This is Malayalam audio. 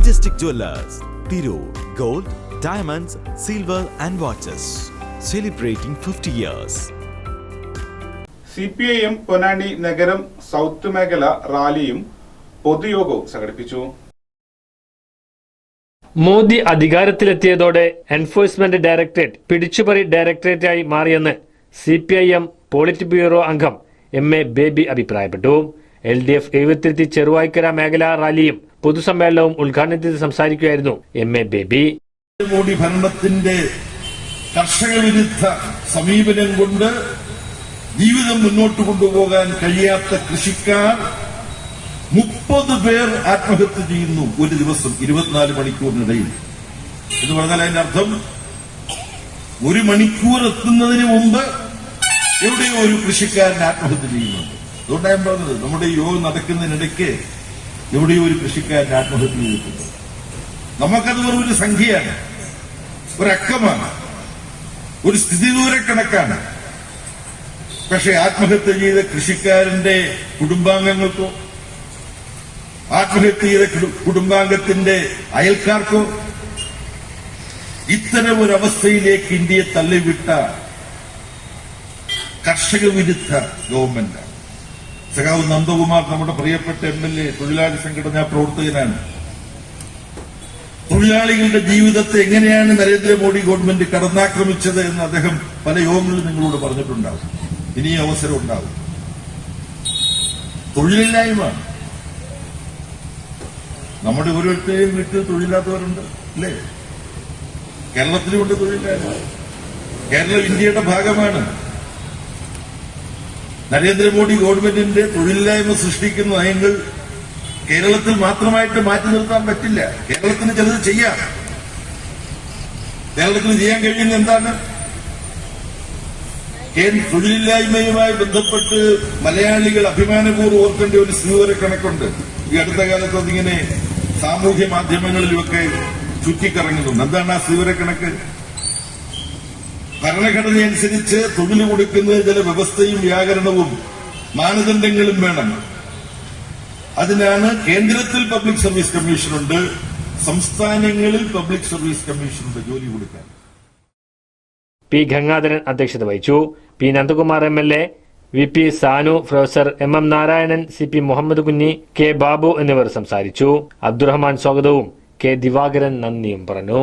Majestic Jewelers, Thiru, Gold, Diamonds, Silver and Watches. Celebrating 50 years. C P I M Ponnani നഗരം സൗത്ത് മേഖല റാലിയും പൊതുയോഗവും സംഘടിപ്പിച്ചു മോദി അധികാരത്തിലെത്തിയതോടെ എൻഫോഴ്സ്മെന്റ് ഡയറക്ടറേറ്റ് പിടിച്ചുപറി ഡയറക്ടറേറ്റായി മാറിയെന്ന് C P I M politburo അംഗം എം എ ബേബി അഭിപ്രായപ്പെട്ടു എൽ ഡി എഫ് എഴുപത്തിരുത്തി ചെറുവായ്ക്കര മേഖലാ റാലിയും പൊതുസമ്മേളനവും ഉദ്ഘാടനം ചെയ്ത് സംസാരിക്കുകയായിരുന്നു എം എ ബേബി മോഡി ഭരണത്തിന്റെ കർഷക വിരുദ്ധ സമീപനം കൊണ്ട് ജീവിതം മുന്നോട്ട് കൊണ്ടുപോകാൻ കഴിയാത്ത കൃഷിക്കാർ മുപ്പത് പേർ ആത്മഹത്യ ചെയ്യുന്നു ഒരു ദിവസം ഇരുപത്തിനാല് മണിക്കൂറിനിടയിൽ. എന്ന് പറഞ്ഞാൽ അതിന്റെ അർത്ഥം ഒരു മണിക്കൂർ എത്തുന്നതിന് മുമ്പ് എവിടെയോ ഒരു കൃഷിക്കാരൻ ആത്മഹത്യ ചെയ്യുന്നുണ്ട്. അതുകൊണ്ടാണ് ഞാൻ പറഞ്ഞത് നമ്മുടെ യോഗം നടക്കുന്നതിനിടയ്ക്ക് എവിടെയോ ഒരു കൃഷിക്കാരൻ ആത്മഹത്യ ചെയ്തിട്ടുണ്ട്. നമുക്കത് വെറും ഒരു സംഖ്യയാണ്. ഒരക്കമാണ്. ഒരു സ്ഥിതിദൂരക്കണക്കാണ് പക്ഷെ ആത്മഹത്യ ചെയ്ത കൃഷിക്കാരന്റെ കുടുംബാംഗങ്ങൾക്കോ ആത്മഹത്യ ചെയ്ത കുടുംബാംഗത്തിന്റെ അയൽക്കാർക്കോ ഇത്തരം ഒരു അവസ്ഥയിലേക്ക് ഇന്ത്യയെ തള്ളിവിട്ട കർഷക വിരുദ്ധ ഗവൺമെന്റാണ്. സഖാവ് നന്ദകുമാർ നമ്മുടെ പ്രിയപ്പെട്ട എം എൽ എ തൊഴിലാളി സംഘടനാ പ്രവർത്തകനാണ്. തൊഴിലാളികളുടെ ജീവിതത്തെ എങ്ങനെയാണ് നരേന്ദ്രമോദി ഗവൺമെന്റ് കടന്നാക്രമിച്ചത് എന്ന് അദ്ദേഹം പല യോഗങ്ങളിലും നിങ്ങളോട് പറഞ്ഞിട്ടുണ്ടാവും. ഇനി അവസരം ഉണ്ടാവും. തൊഴിലില്ലായ്മ. നമ്മുടെ ഓരോരുത്തരെയും വീട്ടിൽ തൊഴിലില്ലാത്തവരുണ്ട് അല്ലേ? കേരളത്തിലുമുണ്ട് തൊഴിലില്ലായ്മ. കേരളം ഇന്ത്യയുടെ ഭാഗമാണ്. നരേന്ദ്രമോദി ഗവൺമെന്റിന്റെ തൊഴിലില്ലായ്മ സൃഷ്ടിക്കുന്ന നയങ്ങൾ കേരളത്തിൽ മാത്രമായിട്ട് മാറ്റി നിർത്താൻ പറ്റില്ല. കേരളത്തിന് ചിലത് ചെയ്യാം. കേരളത്തിന് ചെയ്യാൻ കഴിയുന്ന എന്താണ്? തൊഴിലില്ലായ്മയുമായി ബന്ധപ്പെട്ട് മലയാളികൾ അഭിമാനപൂർവം ഓർക്കേണ്ട ഒരു സ്ഥിതിവര കണക്കുണ്ട്. ഈ അടുത്ത കാലത്ത് അതിങ്ങനെ സാമൂഹ്യ മാധ്യമങ്ങളിലുമൊക്കെ ചുറ്റിക്കറങ്ങുന്നുണ്ട്. എന്താണ് ആ സ്ഥിതിവര കണക്ക്? ഭരണഘടനയനുസരിച്ച് തൊഴിൽ കൊടുക്കുന്നതിന് ചില വ്യവസ്ഥയും വ്യാകരണവും മാനദണ്ഡങ്ങളും വേണം. അതിനാണ് കേന്ദ്രത്തിൽ പബ്ലിക് സർവീസ് കമ്മീഷനുണ്ട് സംസ്ഥാനങ്ങളിൽ പബ്ലിക് സർവീസ് കമ്മീഷനുണ്ട് ജോലി കൊടുക്കാൻ. പി ഗംഗാധരൻ അധ്യക്ഷത വഹിച്ചു. P Nandakumar M L A V P Sanu professor M M Narayanan C P Muhammad Kunhi K Babu എന്നിവർ സംസാരിച്ചു. അബ്ദുറഹ്മാൻ സ്വാഗതവും. കെ ദിവാകരൻ നന്ദിയും പറഞ്ഞു.